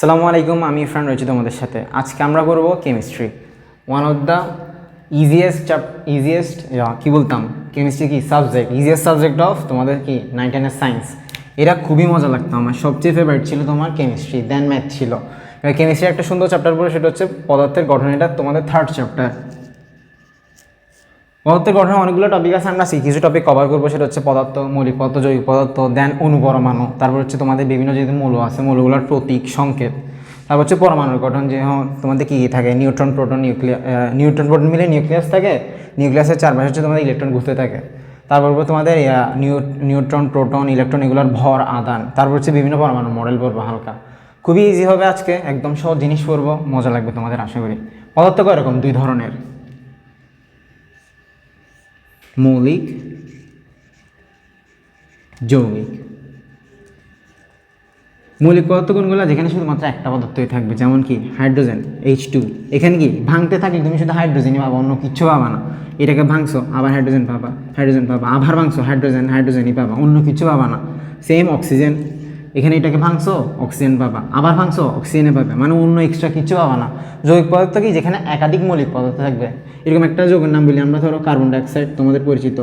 সালামু আলাইকুম, আমি ইরফান রয়েছি তোমাদের সাথে। আজকে আমরা করব chemistry one of the easiest চাপ ইজিয়েস্ট কী বলতাম? কেমিস্ট্রি কি? সাবজেক্ট ইজিয়েস্ট সাবজেক্ট অফ তোমাদের কি? নাইন টেনের সায়েন্স এরা খুবই মজা লাগতো। আমার সবচেয়ে ফেভারিট ছিল তোমার কেমিস্ট্রি দেন ম্যাথ ছিল। কেমিস্ট্রি একটা সুন্দর চ্যাপ্টার পড়ে, সেটা হচ্ছে পদার্থের গঠন। এটা তোমাদের থার্ড চ্যাপ্টার পদার্থের গঠনে অনেকগুলো টপিক আছে আমরা কিছু টপিক কভার করব সেটা হচ্ছে পদার্থ মৌলিক পদার্থ জৈবিক পদার্থ দেন অনুপরমাণু তারপর হচ্ছে তোমাদের বিভিন্ন যেহেতু মৌল আছে মৌলগুলোর প্রতীক সংকেত তারপর হচ্ছে পরমাণুর গঠন যে হ্যাঁ, তোমাদের কী কী থাকে? Neutron proton nucleus neutron proton মিলে নিউক্লিয়াস থাকে নিউক্লিয়াসের চারপাশে হচ্ছে তোমাদের ইলেকট্রন ঘুরতে থাকে তারপর তোমাদের নিউ- নিউট্রন প্রোটন ইলেকট্রন এগুলোর ভর আদান তারপর হচ্ছে বিভিন্ন পরমাণু মডেল পড়ব হালকা। খুবই ইজি হবে আজকে একদম সহজ জিনিস পড়ব মজা লাগবে তোমাদের আশা করি। পদার্থ এরকম দুই ধরনের। মৌলিক, যৌগিক। মৌলিক পদার্থ কোনগুলো? যেখানে শুধুমাত্র একটা পদার্থই থাকবে, যেমন কি হাইড্রোজেন এইচ টু এখানে কি? ভাঙতে থাকলে তুমি শুধু হাইড্রোজেনই পাবা, অন্য কিচ্ছু পাবা না। এটাকে ভাঙছো, আবার হাইড্রোজেন পাবা হাইড্রোজেন পাবা, আবার ভাঙছো, হাইড্রোজেন, হাইড্রোজেনই পাবা, অন্য কিছু পাবা না। সেম অক্সিজেন এখানে এটাকে ভাঙছো অক্সিজেন পাবা। আবার ভাঙছো অক্সিজেনে পাবে। মানে অন্য এক্সট্রা কিছু পাবা না। যৌগিক পদার্থ কি? যেখানে একাধিক মৌলিক পদার্থ থাকবে। এরকম একটা যৌগের নাম বলি আমরা, ধরো কার্বন ডাইঅক্সাইড তোমাদের পরিচিত।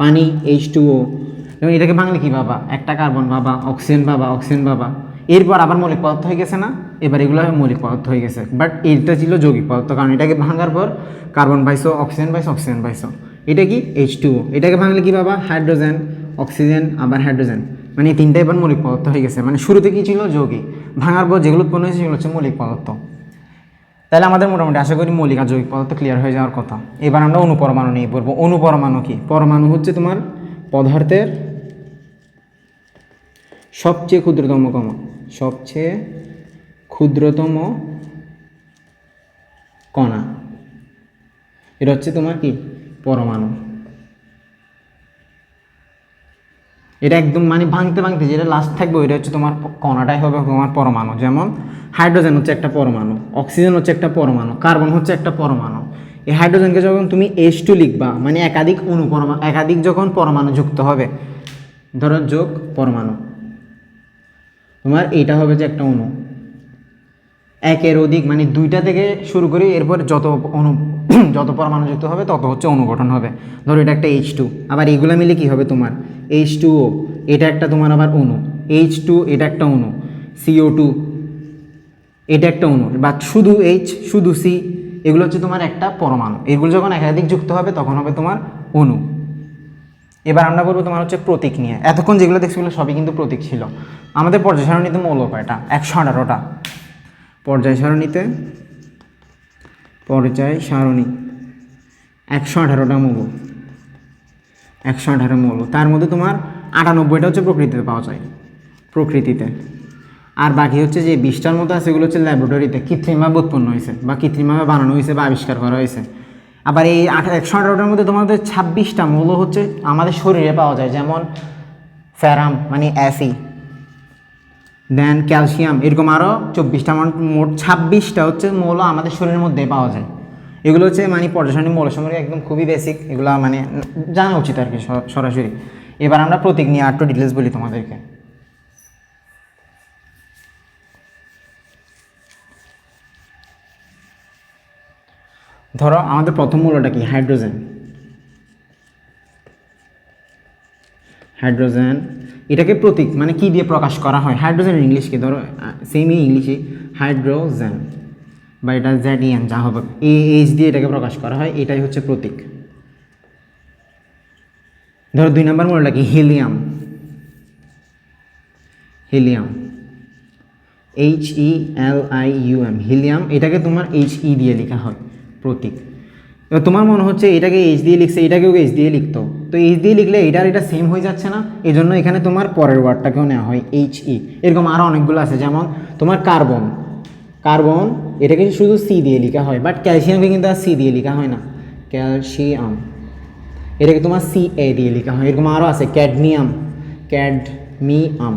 পানি এইচ টু ও এবং এটাকে ভাঙলে কী পাবা? একটা কার্বন পাবা অক্সিজেন পাবা অক্সিজেন পাবা। এরপর আবার মৌলিক পদার্থ হয়ে গেছে না? এবার এগুলো মৌলিক পদার্থ হয়ে গেছে। বাট এটা ছিল যৌগিক পদার্থ। কারণ এটাকে ভাঙার পর কার্বন পাইছো অক্সিজেন পাইছো অক্সিজেন পাইছো। এটা কি? এইচ টু এটাকে ভাঙলে কী পাবা? হাইড্রোজেন অক্সিজেন আবার হাইড্রোজেন মানে এই তিনটা এবার মৌলিক পদার্থ হয়ে গেছে। মানে শুরুতে কী ছিল? যৌগিক। ভাঙার পর যেগুলো উৎপন্ন হয়েছে সেগুলো হচ্ছে মৌলিক পদার্থ। তাহলে আমাদের মোটামুটি আশা করি মৌলিক আর যৌগিক পদার্থ ক্লিয়ার হয়ে যাওয়ার কথা। এবার আমরা অনুপরমাণু নিয়ে পড়ব। অনুপরমাণু কি? পরমাণু হচ্ছে তোমার পদার্থের সবচেয়ে ক্ষুদ্রতম কম সবচেয়ে ক্ষুদ্রতম কণা। এটা হচ্ছে তোমার কি? পরমাণু। এটা একদম মানে ভাঙতে ভাঙতে যেটা লাস্ট থাকবে ওইটা হচ্ছে তোমার কণাটাই হবে তোমার পরমাণু। যেমন হাইড্রোজেন হচ্ছে একটা পরমাণু অক্সিজেন হচ্ছে একটা পরমাণু কার্বন হচ্ছে একটা পরমাণু। এই হাইড্রোজেনকে যখন তুমি এইচ টু লিখবা মানে একাধিক অনুপরমাণু একাধিক যখন পরমাণু যুক্ত হবে, ধরো যোগ পরমাণু। তোমার এইটা হবে যে একটা অণু। একের অধিক মানে দুইটা থেকে শুরু করে এরপর যত অণু যত পরমাণু যুক্ত হবে, তত হচ্ছে অনুগঠন হবে। ধরো এটা একটা এইচ টু আবার এগুলো মিলে কি হবে তোমার? এইচ টু ও এটা একটা তোমার আবার অণু। এইচ টু এটা একটা অণু। সিও টু এটা একটা অণু। বা শুধু এইচ শুধু সি এগুলো হচ্ছে তোমার একটা পরমাণু। এগুলো যখন একাধিক যুক্ত হবে, তখন হবে তোমার অণু। এবার আমরা বলব তোমার হচ্ছে প্রতীক নিয়ে। এতক্ষণ যেগুলো দেখছিলো সবই কিন্তু প্রতীক ছিল। আমাদের পর্যায় সারণীতে মৌল কয়টা? একশো আঠারোটা। পর্যায় সারণীতে পর্যায় সারণী। একশো আঠারোটা মৌল। একশো আঠারো মৌল। তার মধ্যে তোমার আটানব্বইটা হচ্ছে প্রকৃতিতে পাওয়া যায়, প্রকৃতিতে। আর বাকি হচ্ছে যে বিশটার মতো আছে এগুলো হচ্ছে ল্যাবরেটরিতে কৃত্রিমভাবে উৎপন্ন হয়েছে বা কৃত্রিমভাবে বানানো হয়েছে বা আবিষ্কার করা হয়েছে। আবার এই আঠা, একশো আঠারোটার মধ্যে তোমাদের ছাব্বিশটা মৌল হচ্ছে আমাদের শরীরে পাওয়া যায়, যেমন ফ্যারাম মানে অ্যাসি দেন ক্যালসিয়াম এরকম আরও চব্বিশটা মোট ছাব্বিশটা হচ্ছে মৌল আমাদের শরীরের মধ্যে পাওয়া যায়। এগুলো হচ্ছে মানে পর্যটনী মৌল সম্পর্কে একদম খুবই বেসিক এগুলো মানে জানা উচিত আর কি সরাসরি। এবার আমরা প্রতীক নিয়ে আরেকটু ডিটেলস বলি তোমাদেরকে। ধরো আমাদের প্রথম মৌলটা কি? হাইড্রোজেন হাইড্রোজেন এটাকে প্রতীক মানে কি দিয়ে প্রকাশ করা হয়? হাইড্রোজেন ইংলিশ কি ধরো সেমই ইংলিশে হাইড্রোজেন বা এটা জেড ইএন যা হবে এ এইচ দিয়ে এটাকে প্রকাশ করা হয়, এটাই হচ্ছে প্রতীক। ধরো দুই নম্বর মডেলটা কি? Helium. Helium. H E L I U M helium, এটাকে তোমার এইচ ই দিয়ে লেখা হয়, প্রতীক। তোমার মনে হচ্ছে এটাকে এইচ দিয়ে লিখছে, এটাকেও এইচ দিয়ে লিখতো। তো এইচ দিয়ে লিখলে এটার এটা সেম হয়ে যাচ্ছে না। এই জন্য এখানে তোমার পরের ওয়ার্ডটাকেও নেওয়া হয় এইচ ই এরকম আরও অনেকগুলো আছে, যেমন তোমার কার্বন কার্বন এটাকে শুধু সি দিয়ে লেখা হয় বাট ক্যালসিয়ামকে কিন্তু আর সি দিয়ে লেখা হয় না। ক্যালসিয়াম এটাকে তোমার সি এ দিয়ে লেখা হয়, এরকম আরও আছে ক্যাডমিয়াম ক্যাডমিয়াম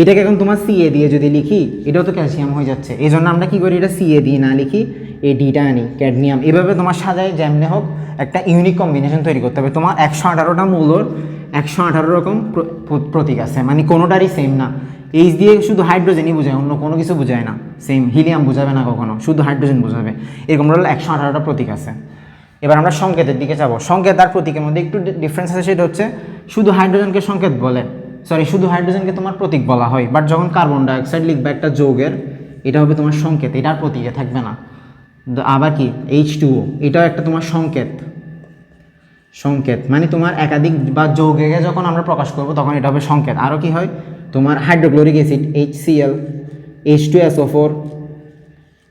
এটাকে এখন তোমার সি এ দিয়ে যদি লিখি, এটাও তো ক্যালসিয়াম হয়ে যাচ্ছে। এই জন্য আমরা কী করি, এটা সি এ দিয়ে না লিখি এই ডিটা আনি ক্যাডমিয়াম এভাবে তোমার সাজায়, যেমনি হোক, একটা ইউনিক কম্বিনেশন তৈরি করতে হবে। তোমার একশো আঠারোটা মূলর একশো আঠারো রকম প্র- প্র- প্রতীক আছে। মানে কোনোটারই সেম না। এইচ দিয়ে শুধু হাইড্রোজেনই বোঝায়, অন্য কোনো কিছু বোঝায় না। সেম হিলিয়াম বোঝাবে না কখনো, শুধু হাইড্রোজেন বোঝাবে। এরকম হলো একশো আঠারোটা প্রতীক আছে। এবার আমরা সংকেতের দিকে যাব। সংকেত আর প্রতীকের মধ্যে একটু ডিফারেন্স আছে, সেটা হচ্ছে শুধু হাইড্রোজেনকে সংকেত বলে। সরি শুধু হাইড্রোজেনকে তোমার প্রতীক বলা হয়। বাট যখন কার্বন ডাইঅক্সাইড লিখবে একটা যৌগের, এটা হবে তোমার সংকেত, এটা আর প্রতীকে থাকবে না। আবার কি? এইচ টুও এটাও একটা তোমার সংকেত। সংকেত। মানে তোমার একাধিক বা যৌগেকে যখন আমরা প্রকাশ করব, তখন এটা হবে সংকেত। আরও কি হয়? তোমার hydrochloric acid H C L H two S O four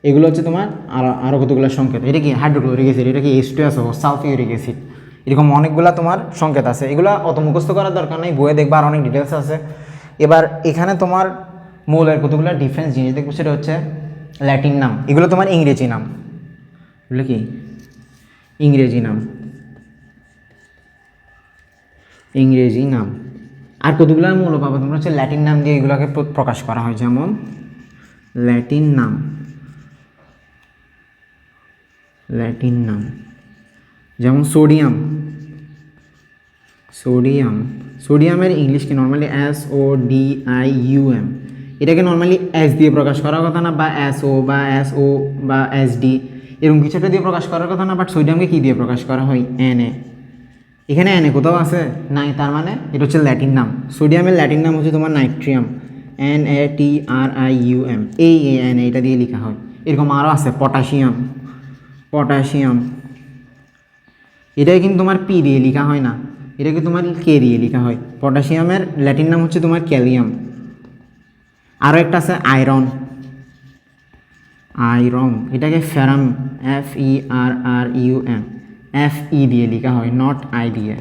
এগুলো হচ্ছে তোমার আরও আরও কতগুলো সংকেত? এটা কি হাইড্রোক্লোরিক অ্যাসিড এটা কি H two S O sulphuric acid এরকম অনেকগুলো তোমার সংকেত আছে। এগুলো অত মুখস্থ করার দরকার নেই, বইয়ে দেখবা আর অনেক ডিটেলস আছে। এবার এখানে তোমার মৌলের কতগুলো ডিফারেন্স জিনিস দেখব, সেটা হচ্ছে ল্যাটিন নাম। এগুলো তোমার ইংরেজি নাম। এগুলো কি? ইংরেজি নাম। ইংরেজি নাম। আর কতগুলো মূল পাবো তোমরা হচ্ছে ল্যাটিন নাম দিয়ে এগুলোকে প্রকাশ করা হয়। যেমন ল্যাটিন নাম। ল্যাটিন নাম। যেমন সোডিয়াম সোডিয়াম সোডিয়ামের ইংলিশ কি? Normally S O D I U M এটাকে নর্মালি এস দিয়ে প্রকাশ করার কথা না, বা এস ও বা এস ও বা এস ডি এরকম কিছু একটা দিয়ে প্রকাশ করার কথা না বাট সোডিয়ামকে কী দিয়ে প্রকাশ করা হয়? এন এ এখানে এনে কোথাও আছে? নাই, তার মানে এটা হচ্ছে ল্যাটিন নাম। সোডিয়ামের ল্যাটিন নাম হচ্ছে তোমার natrium N A T R I U M এই এ এন এটা দিয়ে লেখা হয়। এরকম আরও আছে, পটাশিয়াম। পটাশিয়াম। এটাই কিন্তু তোমার পি দিয়ে লেখা হয় না। এটাকে তোমার কে দিয়ে লেখা হয়। পটাশিয়ামের ল্যাটিন নাম হচ্ছে তোমার ক্যালিয়াম আরও একটা আছে আয়রন। আয়রন, এটাকে ferrum F E R R U M F E দিয়ে লেখা হয় নট আই দিয়ে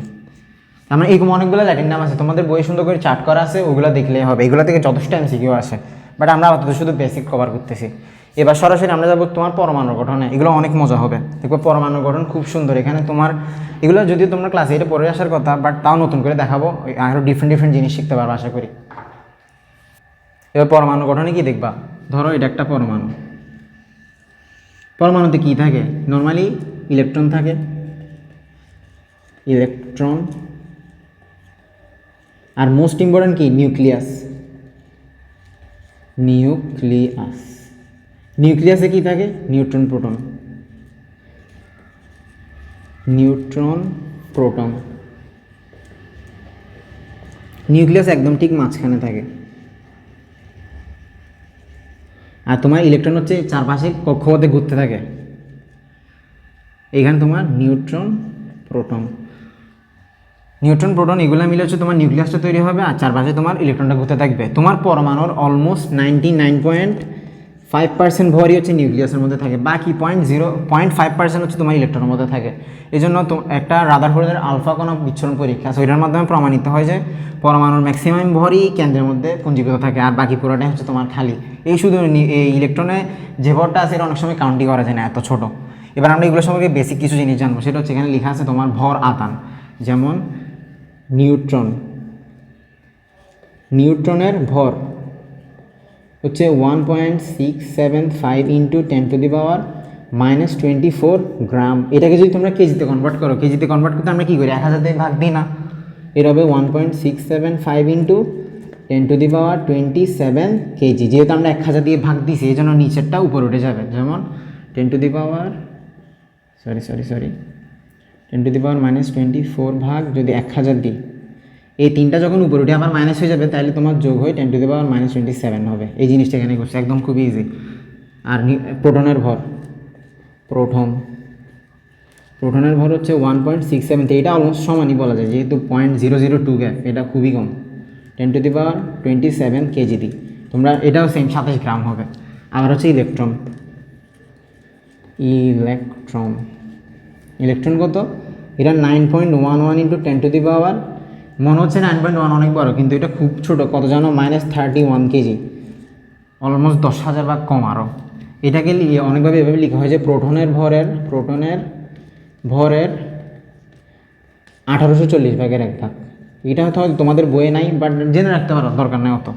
তার মানে এরকম অনেকগুলো ল্যাটিন নাম আছে। তোমাদের বই সুন্দর করে চার্ট করা আছে, ওগুলো দেখলেই হবে। এগুলো থেকে যথেষ্ট এমসিকিউ আছে। বাট আমরা আপাতত শুধু বেসিক কভার করতেছি। এবার সরাসরি আমরা যাব তোমার পরমাণু গঠনে। এগুলো অনেক মজা হবে। দেখব পরমাণু গঠন খুব সুন্দর। এখানে তোমার, এগুলো যদিও তোমরা ক্লাসে এটা পড়ে আসার কথা বাট তাও নতুন করে দেখাবো। আরও ডিফারেন্ট ডিফারেন্ট জিনিস শিখতে পারব, আশা করি। এবার পরমাণু গঠনে কি দেখবা? ধরো এটা একটা পরমাণু। পরমাণুতে কি থাকে? নর্মালি ইলেকট্রন থাকে। ইলেকট্রন আর মোস্ট ইম্পর্ট্যান্ট কি? নিউক্লিয়াস নিউক্লিয়াস নিউক্লিয়াসে কি থাকে? Neutron proton neutron proton nucleus একদম ঠিক মাঝখানে থাকে। আর তোমার ইলেকট্রন হচ্ছে চারপাশে কক্ষপথে ঘুরতে থাকে। এখানে তোমার নিউট্রন প্রোটন নিউট্রন প্রোটন এগুলো মিলে হচ্ছে তোমার নিউক্লিয়াসটা তৈরি হবে আর চারপাশে তোমার ইলেকট্রনটা ঘুরতে থাকবে। তোমার পরমাণুর almost ninety nine point five percent ভরই হচ্ছে নিউক্লিয়াসের মধ্যে থাকে। বাকি point zero point five percent হচ্ছে তোমার ইলেকট্রনের মধ্যে থাকে। এই জন্য তো একটা রাদারফোর্ডের আলফা কোনো বিচ্ছরণ পরীক্ষা। ওইটার মাধ্যমে প্রমাণিত হয় যে পরমাণুর ম্যাক্সিমাম ভরই কেন্দ্রের মধ্যে পুঞ্জীভূত থাকে। আর বাকি পুরোটাই হচ্ছে তোমার খালি। এই শুধু এই ইলেকট্রনে যে ভরটা আছে, এটা অনেক সময় কাউন্টি করা যায় না, এত ছোট। এবার আমরা এগুলো সম্পর্কে বেসিক কিছু জিনিস জানব। সেটা হচ্ছে এখানে লেখা আছে তোমার ভর আতান। যেমন নিউট্রন নিউট্রনের ভর হচ্ছে one point six seven five into ten to the power minus twenty four gram এটাকে যদি তোমরা কেজিতে কনভার্ট করো, কেজিতে কনভার্ট করতে আমরা কী করি? এক হাজার দিয়ে ভাগ দিই না। এর হবে one point six seven five into ten to the power twenty seven K G. যেহেতু আমরা এক হাজার দিয়ে ভাগ দিছি, এই জন্য নিচেরটা উপরে উঠে যাবে। যেমন ten to the power sorry sorry sorry ten to the power minus twenty four ভাগ যদি এক হাজার দিই এই তিনটা যখন উপরে উঠে আবার মাইনাস হয়ে যাবে, তাহলে তোমার যোগ হয়ে ten to the power minus twenty seven হবে। এই জিনিসটা এখানে করছে, একদম খুবই ইজি আর প্রোটনের ভর। প্রোটন। প্রোটনের ভর হচ্ছে ওয়ান পয়েন্ট সিক্স সেভেন এটা অলমোস্ট সমানই বলা যায়, যেহেতু point zero zero two gap এটা খুবই কম। Ten to the power twenty seven K G দি তোমরা এটাও সেম সাতাশ গ্রাম হবে। আবার হচ্ছে ইলেকট্রন ইলেকট্রন ইলেকট্রন কত? এটা nine point one one into ten to the power মনে হচ্ছে নাইন পয়েন্ট ওয়ান অনেক বড়, কিন্তু এটা খুব ছোটো, কত জানো? Minus thirty one K G. Almost দশ হাজার ভাগ কম আরও এটাকে অনেকভাবে এভাবে লেখা হয় যে প্রোটনের ভরের প্রোটনের ভরের আঠারোশো চল্লিশ ভাগের এক ভাগ। এটা হয়তো তোমাদের বইয়ে নাই বাট জেনে রাখতে পারো, দরকার নেই অত।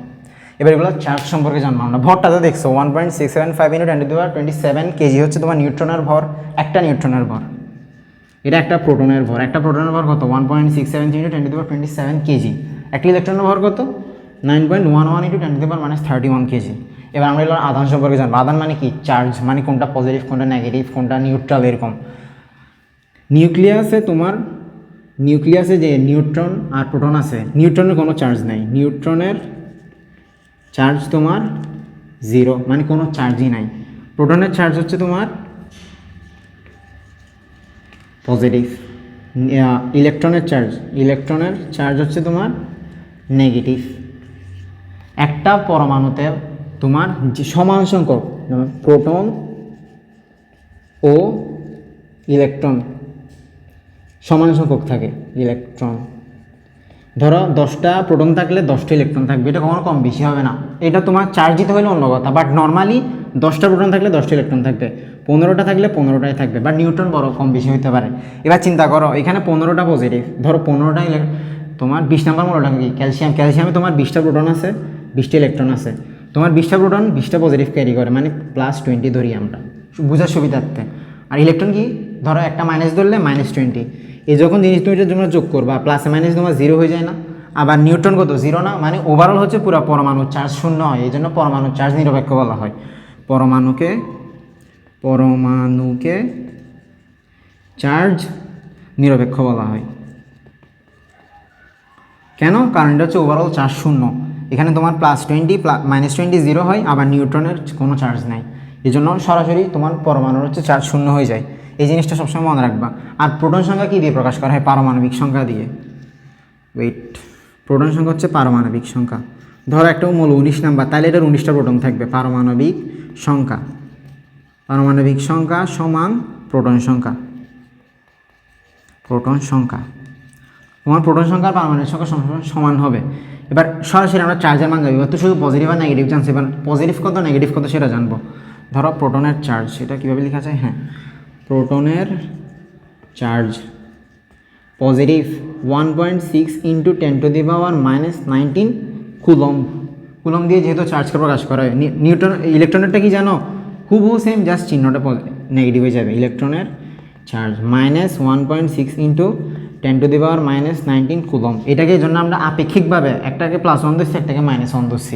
এবার এগুলো চার্জ সম্পর্কে জানব আমরা। ভরটা তো দেখছ one point six seven five into twenty seven K G হচ্ছে তোমার নিউট্রনের ভর, একটা নিউট্রনের ভর। এটা একটা প্রোটনের ভর। একটা প্রোটনের ভর কত? One point six seven into ten to twenty twenty seven K G একটা ইলেকট্রনের ভর কত? Nine point one one into ten to the power minus thirty one K G এবার আমরা এগুলো আধান সম্পর্কে জানব। আধান মানে কি? চার্জ মানে কোনটা পজিটিভ কোনটা নেগেটিভ কোনটা নিউট্রাল এরকম। নিউক্লিয়াসে তোমার নিউক্লিয়াসে যে নিউট্রন আর প্রোটন আছে নিউট্রনের কোনো চার্জ নাই। নিউট্রনের চার্জ তোমার জিরো মানে কোনো চার্জই নাই। প্রোটনের চার্জ হচ্ছে তোমার পজিটিভ ইলেকট্রনের চার্জ ইলেকট্রনের চার্জ হচ্ছে তোমার নেগেটিভ একটা পরমাণুতে তোমার যে সমান সংখ্যক প্রোটন ও ইলেকট্রন, সমান সংখ্যক থাকে ইলেকট্রন। ধরো দশটা প্রোটন থাকলে দশটা ইলেকট্রন থাকবে, এটা কখনো কম বেশি হবে না। এটা তোমার চার্জ দিতে হলে অন্য কথা বাট নর্মালি দশটা প্রোটন থাকলে দশটা ইলেকট্রন থাকবে। পনেরোটা থাকলে পনেরোটাই থাকবে, বা নিউট্রন বড় কম বেশি হতে পারে। এবার চিন্তা করো, এখানে পনেরোটা পজিটিভ ধরো পনেরোটা তোমার বিশ নাম্বার মূলটা কি? ক্যালসিয়াম ক্যালসিয়ামে তোমার বিশটা প্রোটন আছে, বিশটা ইলেকট্রন আছে। তোমার বিশটা প্রোটন বিশটা পজিটিভ ক্যারি করে মানে প্লাস টোয়েন্টি ধরি আমরা, বোঝার সুবিধার্থে। আর ইলেকট্রন কি? ধরো একটা মাইনাস ধরলে মাইনাস টোয়েন্টি এই যখন জিনিস তুমি তোমরা যোগ করবা প্লাস মাইনাস তোমার জিরো হয়ে যায় না। আবার নিউট্রন কত? জিরো না মানে ওভারঅল হচ্ছে পুরো পরমাণু চার্জ শূন্য হয়, এই জন্য পরমাণু চার্জ নিরপেক্ষ বলা হয়। পরমাণুকে পরমাণুকে চার্জ নিরপেক্ষ বলা হয়। কেন? কারণ এটা হচ্ছে ওভারঅল চার্জ শূন্য। এখানে তোমার plus twenty minus twenty zero হয়, আবার নিউট্রনের কোনো চার্জ নাই। এই জন্য সরাসরি তোমার পরমাণুর হচ্ছে চার্জ শূন্য হয়ে যায়। এই জিনিসটা সবসময় মনে রাখবা। আর প্রোটন সংখ্যা কী দিয়ে প্রকাশ করা হয়? পারমাণবিক সংখ্যা দিয়ে। ওয়েট প্রোটন সংখ্যা হচ্ছে পারমাণবিক সংখ্যা। ধরো একটা মূল উনিশ নাম্বার তাহলে এটার উনিশটা প্রোটন থাকবে, পারমাণবিক সংখ্যা। পারমাণবিক সংখ্যা সমান প্রোটন সংখ্যা। প্রোটন সংখ্যা। তোমার প্রোটন সংখ্যা পারমাণবিক সংখ্যা সমান হবে। এবার সরাসরি আমরা চার্জের মান এবার তো শুধু পজিটিভ আর নেগেটিভ জানছি এবার পজিটিভ কত নেগেটিভ কত সেটা জানব। ধরো প্রোটনের চার্জ সেটা কীভাবে লেখা যায় হ্যাঁ। প্রোটনের charge positive one point six into ten to the power minus nineteen coulomb coulomb দিয়ে যেহেতু চার্জকে প্রকাশ করা হয় নিউটন ইলেকট্রনেরটা কি জানো? হুবহু সেম জাস্ট চিহ্নটা নেগেটিভ হয়ে যাবে। ইলেকট্রনের charge minus one point six into ten to the power minus nineteen coulomb এটাকে জন্য আমরা আপেক্ষিকভাবে একটাকে প্লাস ওয়ান ধরছি, একটাকে মাইনাস ওয়ান ধরছি।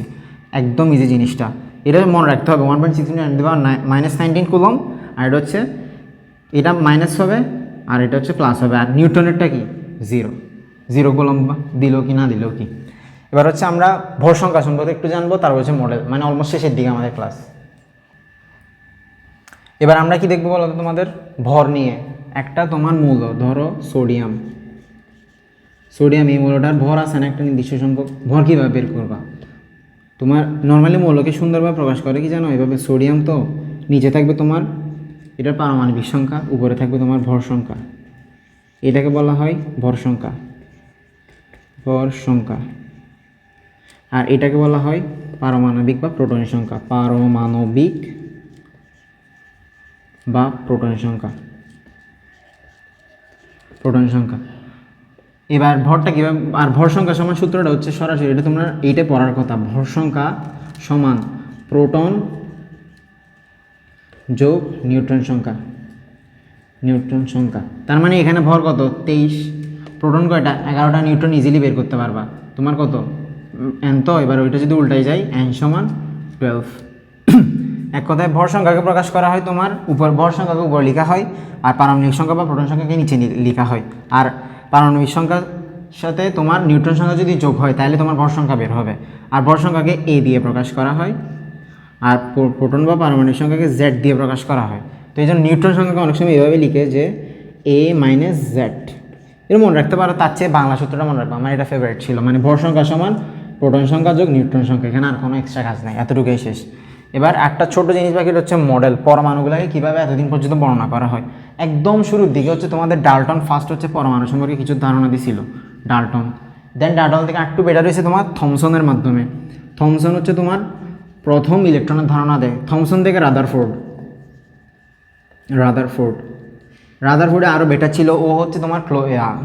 একদম ইজি জিনিসটা। এটা মনে রাখতে হবে one point six into ten to the power minus nineteen coulomb আর এটা হচ্ছে, এটা মাইনাস হবে, আর এটা হচ্ছে প্লাস হবে। আর নিউটনেরটা কি? জিরো জিরো গোলম দিল কি, না দিল কি? এবার হচ্ছে আমরা ভর সংখ্যা সম্পর্কে একটু জানব, তারপর হচ্ছে মডেল মানে অলমোস্ট শেষের দিকে আমাদের ক্লাস এবার আমরা কি দেখব বলো তোমাদের? ভর নিয়ে। একটা তোমার মূল, ধরো সোডিয়াম। সোডিয়াম এই মূলটার ভর আছে না, একটা নির্দিষ্ট সংখ্যক। ভর কীভাবে বের করবা? তোমার নর্মালি মৌলকে সুন্দরভাবে প্রকাশ করে কি জানো? এভাবে সোডিয়াম তো নিচে থাকবে তোমার, এটার পারমাণবিক সংখ্যা, উপরে থাকবে তোমার ভর সংখ্যা। এটাকে বলা হয় ভর সংখ্যা। ভর সংখ্যা। আর এটাকে বলা হয় পারমাণবিক বা প্রোটনের সংখ্যা। পারমাণবিক বা প্রোটন সংখ্যা। প্রোটন সংখ্যা। এবার ভরটা কীভাবে আর ভর সংখ্যা সমান সূত্রটা হচ্ছে সরাসরি, এটা তোমরা এইটা পড়ার কথা। ভর সংখ্যা সমান প্রোটন যোগ নিউট্রন সংখ্যা। নিউট্রন সংখ্যা। তার মানে এখানে ভর কত? তেইশ। প্রোটন কয়টা? এগারোটা নিউট্রন ইজিলি বের করতে পারবা। তোমার কত? এন তো, এবার ওইটা যদি উল্টাই যায় এন সমান টুয়েলভ এক কথায় ভর সংখ্যাকে প্রকাশ করা হয় তোমার, উপর ভর সংখ্যাকে উপর লেখা হয়, আর পারমাণবিক সংখ্যা বা প্রোটন সংখ্যাকে নিচে লেখা হয়। আর পারমাণবিক সংখ্যার সাথে তোমার নিউট্রন সংখ্যা যদি যোগ হয়, তাহলে তোমার ভর সংখ্যা বের হবে। আর ভর সংখ্যাকে এ দিয়ে প্রকাশ করা হয়, আর প্রোটন বা পারমাণবিক সংখ্যাকে জেড দিয়ে প্রকাশ করা হয়। তো এই জন্য নিউট্রন সংখ্যাকে অনেক সময় এভাবে লিখে যে এ মাইনাস জেড এর মনে রাখতে পারো, তার চেয়ে বাংলা সূত্রটা মনে রাখব, আমার এটা ফেভারিট ছিল। মানে ভর সংখ্যা সমান প্রোটন সংখ্যা যোগ নিউট্রন সংখ্যা, এখানে আর কোনো এক্সট্রা কাজ নাই, এতটুকুই শেষ। এবার একটা ছোট জিনিস বাকি হচ্ছে মডেল পরমাণুগুলোকে কীভাবে এতদিন পর্যন্ত বর্ণনা করা হয়? একদম শুরুর দিকে হচ্ছে তোমাদের ডালটন ফার্স্ট হচ্ছে পরমাণু সম্পর্কে কিছু ধারণা দিছিল, ডালটন। দেন ডালটন থেকে একটু বেটার হয়েছে তোমার থমসনের মাধ্যমে। থমসন হচ্ছে তোমার প্রথম ইলেকট্রনের ধারণা দেয়। থমসন থেকে রাদারফোর্ড রাদারফোর্ড। রাদারফোর্ডে আরও বেটার ছিল, ও হচ্ছে তোমার ক্লো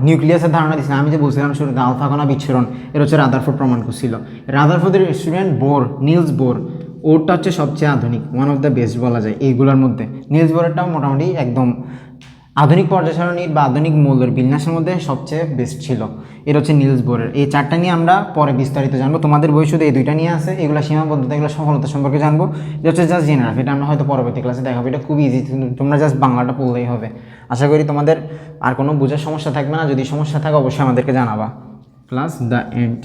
নিউক্লিয়াসের ধারণা দিচ্ছিল আমি যে বলছিলাম শুরুতে, আলফা কণা বিচ্ছুরণ, এর হচ্ছে রাদার রাদারফোর্ড প্রমাণ করছিল। রাদারফোর্ডের স্টুডেন্ট বোর, নিলস বোর ওরটা হচ্ছে সবচেয়ে আধুনিক ওয়ান অফ দ্য বেস্ট বলা যায় এইগুলোর মধ্যে। নিলস বোরেরটাও মোটামুটি একদম আধুনিক পর্যায় সারণীর বা আধুনিক মৌলের বিন্যাসের মধ্যে সবচেয়ে বেস্ট ছিল। এটা হচ্ছে নিলস বোরের এই চারটা নিয়ে আমরা পরে বিস্তারিত জানব। তোমাদের বই শুধু এই দুইটা নিয়ে আছে, এগুলো সীমাবদ্ধতা, এগুলো সফলতা সম্পর্কে জানব। এটা হচ্ছে জাস্ট জেনারেল এটা আমরা হয়তো পরবর্তী ক্লাসে দেখাবো এটা খুবই ইজি তোমরা জাস্ট বাংলাটা পড়লেই হবে। আশা করি তোমাদের আর কোনো বোঝার সমস্যা থাকবে না। যদি সমস্যা থাকে, অবশ্যই আমাদেরকে জানাবা। Plus the end